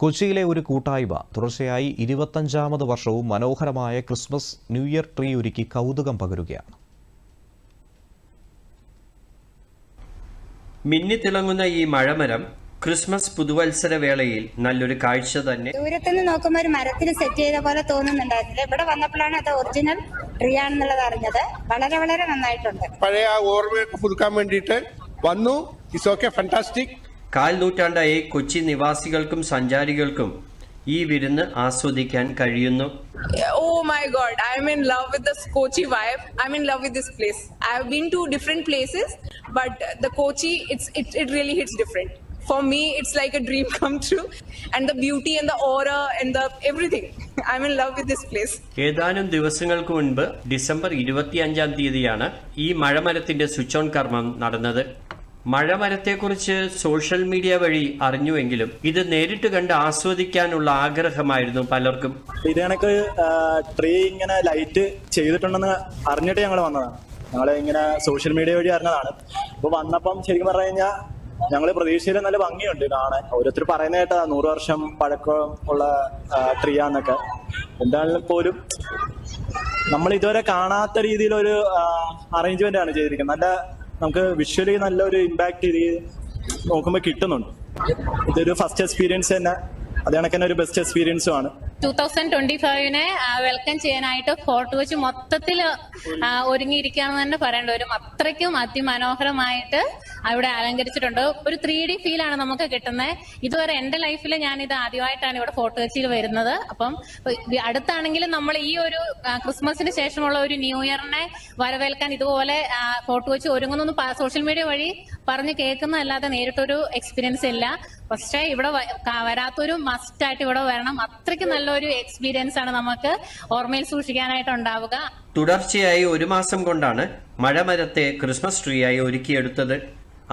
കൊച്ചിയിലെ ഒരു കൂട്ടായ്മ തുടർച്ചയായി ഇരുപത്തഞ്ചാമത് വർഷവും മനോഹരമായ ക്രിസ്മസ് ന്യൂ ഇയർ ട്രീ ഒരുക്കി കൗതുകം പകരുകയാണ്. മിന്നിത്തിളങ്ങുന്ന ഈ മഴമരം ക്രിസ്മസ് പുതുവത്സര വേളയിൽ നല്ലൊരു കാഴ്ച തന്നെ. ദൂരത്തിൽ നിന്ന് നോക്കുമ്പോൾ ഒരു മരത്തിൽ സെറ്റ് ചെയ്ത പോലെ തോന്നുന്നുണ്ടായിരുന്നില്ല. ഇവിടെ വന്നപ്പോഴാണ് അത് ഒറിജിനൽ ട്രീ ആണെന്നുള്ളത് അറിഞ്ഞത്. വളരെ വളരെ നന്നായിട്ടുണ്ട്. പഴയ ഓർമ്മ ഓർമ്മയൊക്കെ പുതുക്കാൻ വേണ്ടിയിട്ട് വന്നു. ഇറ്റ്സ് ഓക്കെ ഫാന്റാസ്റ്റിക് കാൽ നൂറ്റാണ്ടായി കൊച്ചി നിവാസികൾക്കും സഞ്ചാരികൾക്കും ഈ വിരുന്ന് ആസ്വദിക്കാൻ കഴിയുന്നു. ഓ my god I'm in love with the Kochi vibe I'm in love with this place I have been to different places but the Kochi it's it really hits different for me it's like a dream come true and the beauty and the aura and the everything I'm in love with this place ഏതാനും ദിവസങ്ങൾക്ക് മുൻപ് December 25 ആം തീയതിയാണ് ഈ മഴമരത്തിന്റെ switch on കർമ്മം നടന്നത്. മഴമരത്തെക്കുറിച്ച് social media വഴി അറിഞ്ഞുവെങ്കിലും ഇത് നേരിട്ട് കണ്ട് ആസ്വദിക്കാനുള്ള ആഗ്രഹമായിരുന്നു പലർക്കും. ഇത് കണക്ക് ട്രീ ഇങ്ങനെ ലൈറ്റ് ചെയ്തിട്ടുണ്ടെന്ന് അറിഞ്ഞിട്ട് ഞങ്ങൾ വന്നതാണ്. ഞങ്ങൾ ഇങ്ങനെ സോഷ്യൽ മീഡിയ വഴി അറിഞ്ഞതാണ്. അപ്പൊ വന്നപ്പം ശരിക്കും പറഞ്ഞു കഴിഞ്ഞാൽ ഞങ്ങൾ പ്രതീക്ഷയിൽ നല്ല ഭംഗിയുണ്ട് കാണാൻ. ഓരോരുത്തർ പറയുന്ന കേട്ടാ നൂറ് വർഷം പഴക്കം ഉള്ള ട്രീ ആന്നൊക്കെ. എന്താണെങ്കിലും പോലും നമ്മൾ ഇതുവരെ കാണാത്ത രീതിയിലൊരു അറേഞ്ച്മെന്റ് ആണ് ചെയ്തിരിക്കുന്നത്. നല്ല നമുക്ക് വിഷ്വലി നല്ലൊരു ഇമ്പാക്ട് ഇത് നോക്കുമ്പോൾ കിട്ടുന്നുണ്ട്. ഇതൊരു ഫസ്റ്റ് എക്സ്പീരിയൻസ് തന്നെ. അത് കണക്ക് തന്നെ ഒരു ബെസ്റ്റ് എക്സ്പീരിയൻസും ആണ്. ടൂ തൗസൻഡ് ട്വന്റി ഫൈവിനെ വെൽക്കം ചെയ്യാനായിട്ട് ഫോർട്ട് കൊച്ചി മൊത്തത്തിൽ ഒരുങ്ങിയിരിക്കുകയാണെന്ന് തന്നെ പറയേണ്ടി വരും. അത്രയ്ക്കും അതിമനോഹരമായിട്ട് അവിടെ അലങ്കരിച്ചിട്ടുണ്ട്. ഒരു ത്രീ ഡി ഫീൽ ആണ് നമുക്ക് കിട്ടുന്നത് ഇതുവരെ എന്റെ ലൈഫിൽ ഞാൻ ഇത് ആദ്യമായിട്ടാണ് ഇവിടെ ഫോർട്ട് കൊച്ചിയിൽ വരുന്നത്. അപ്പം അടുത്താണെങ്കിൽ നമ്മൾ ഈ ഒരു ക്രിസ്മസിന് ശേഷമുള്ള ഒരു ന്യൂ ഇയറിനെ വരവേൽക്കാൻ ഇതുപോലെ ഫോട്ടോ കൊച്ചി ഒരുങ്ങുന്നു സോഷ്യൽ മീഡിയ വഴി പറഞ്ഞ് കേൾക്കുന്നതല്ലാതെ നേരിട്ടൊരു എക്സ്പീരിയൻസ് ഇല്ല. പക്ഷേ ഇവിടെ വരാത്തൊരു മസ്റ്റ് ആയിട്ട് ഇവിടെ വരണം. അത്രയ്ക്ക് നല്ലൊരു എക്സ്പീരിയൻസ് ആണ് നമുക്ക് ഓർമ്മയിൽ സൂക്ഷിക്കാനായിട്ട് ഉണ്ടാവുക. തുടർച്ചയായി ഒരു മാസം കൊണ്ടാണ് മഴമരത്തെ ക്രിസ്മസ് ട്രീ ട്രീയായി ഒരുക്കിയെടുത്തത്.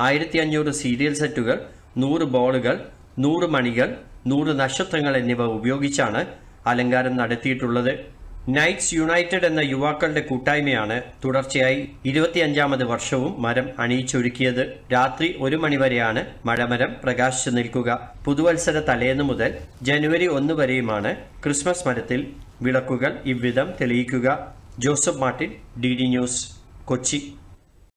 ആയിരത്തി അഞ്ഞൂറ് സീരിയൽ സെറ്റുകൾ നൂറ് ബോളുകൾ നൂറ് മണികൾ നൂറ് നക്ഷത്രങ്ങൾ എന്നിവ ഉപയോഗിച്ചാണ് അലങ്കാരം നടത്തിയിട്ടുള്ളത്. നൈറ്റ്സ് യുണൈറ്റഡ് എന്ന യുവാക്കളുടെ കൂട്ടായ്മയാണ് തുടർച്ചയായി ഇരുപത്തിയഞ്ചാമത് വർഷവും മരം അണിയിച്ചൊരുക്കിയത്. രാത്രി ഒരു മണിവരെയാണ് മഴമരം പ്രകാശിച്ചു നിൽക്കുക. പുതുവത്സര തലേന്ന് മുതൽ ജനുവരി ഒന്ന് വരെയുമാണ് ക്രിസ്മസ് മരത്തിൽ വിളക്കുകൾ ഇവ്വിധം തെളിയിക്കുക. Joseph Martin D D news Kochi.